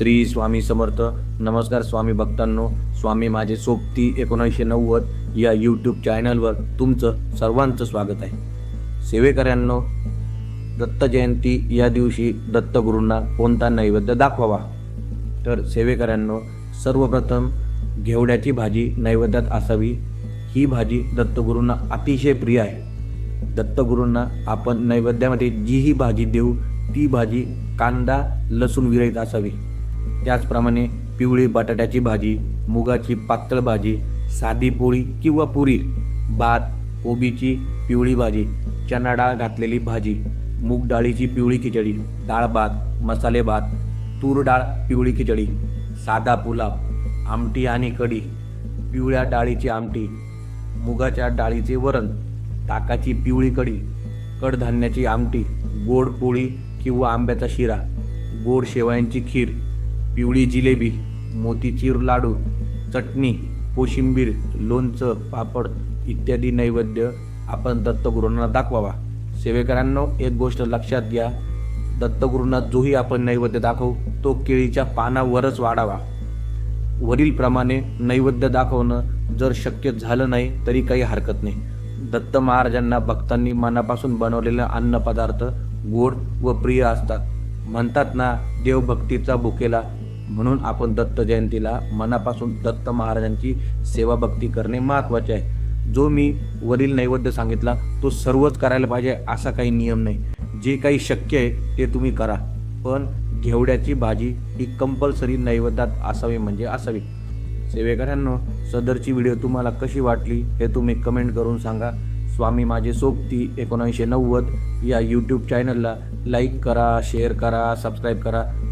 श्री स्वामी समर्थ. नमस्कार स्वामी भक्तांनो. स्वामी माझे सोबती एकोणीसशे नव्वद या यूट्यूब चॅनलवर तुमचं सर्वांचं स्वागत आहे. सेवेकऱ्यांनो दत्त जयंती या दिवशी दत्तगुरूंना कोणता नैवेद्य दाखवावा? तर सेवेकऱ्यांनो सर्वप्रथम घेवड्याची भाजी नैवेद्यात असावी. ही भाजी दत्तगुरूंना अतिशय प्रिय आहे. दत्तगुरूंना आपण नैवेद्यामध्ये जी ही भाजी देऊ ती भाजी कांदा लसूण विरहित असावी. त्याचप्रमाणे पिवळी बटाट्याची भाजी मुगाची पातळ भाजी साधी पोळी किंवा पुरी भात कोबीची पिवळी भाजी चना डाळ घातलेली भाजी मूग डाळीची पिवळी खिचडी डाळ भात मसाले भात तूर डाळ पिवळी खिचडी साधा पुलाव आमटी आणि कढी पिवळ्या डाळीची आमटी मुगाच्या डाळीचे वरण ताकाची पिवळी कढी कडधान्याची आमटी गोड पोळी किंवा आंब्याचा शिरा गोड शेवयांची खीर पिवळी जिलेबी मोतीचीर लाडू चटणी कोशिंबीर लोणचं पापड इत्यादी नैवेद्य आपण दत्तगुरूंना दाखवावा. सेवेकरांनो एक गोष्ट लक्षात घ्या. दत्तगुरूंना जोही आपण नैवेद्य दाखवू तो केळीच्या पानावरच वाढावा. वरीलप्रमाणे नैवेद्य दाखवणं जर शक्य झालं नाही तरी काही हरकत नाही. दत्त महाराजांना भक्तांनी मनापासून बनवलेले अन्नपदार्थ गोड व प्रिय असतात. म्हणतात ना देवभक्तीचा भुकेला म्हणून आपण दत्त जयंतीला मनापासून दत्त महाराजांची सेवा भक्ती करणे महत्त्वाचे आहे. जो मी वरील नैवेद्य सांगितला तो सर्वच करायला पाहिजे असा काही नियम नाही. जे काही शक्य आहे ते तुम्ही करा. पण घेवड्याची भाजी ही कंपल्सरी नैवेद्यात असावी म्हणजे असावी. सेवेकऱ्यांनो सदरची व्हिडिओ तुम्हाला कशी वाटली हे तुम्ही कमेंट करून सांगा. स्वामी माझे सोबती एकोणीसशे नव्वद या यूट्यूब चॅनलला लाईक करा शेअर करा सबस्क्राईब करा.